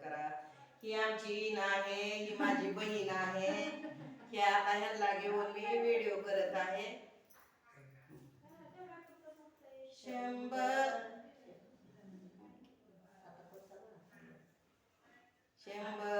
करा. ही आमची इन आहे ही माझी बहीण आहे. हे आता ह्यांना घेऊन मी व्हिडिओ करत आहे. शंभर. शंभर.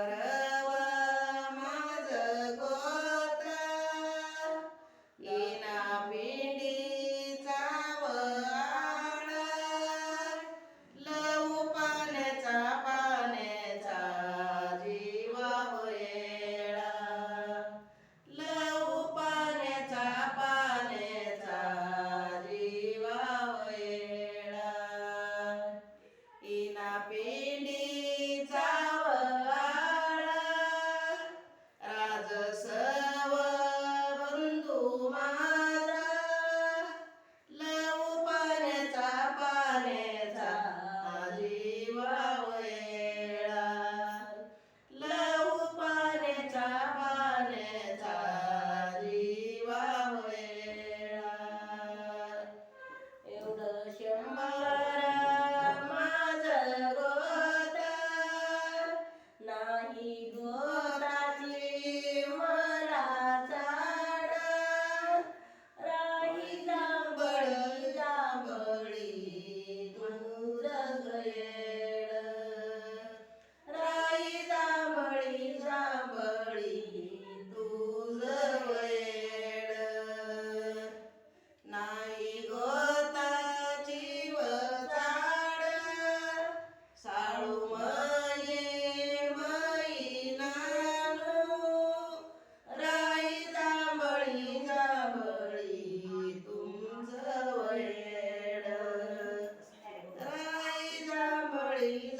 Please.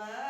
over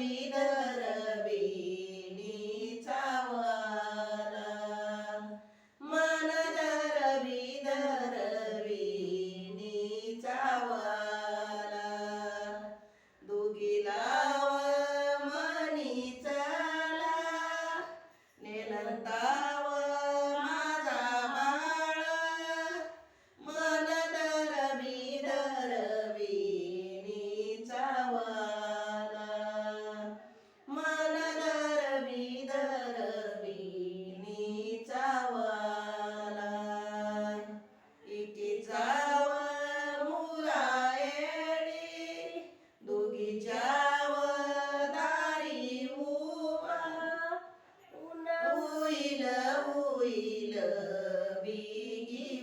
vida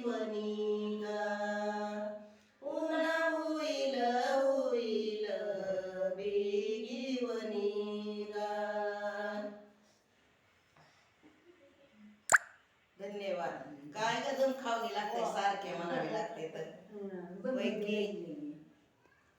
money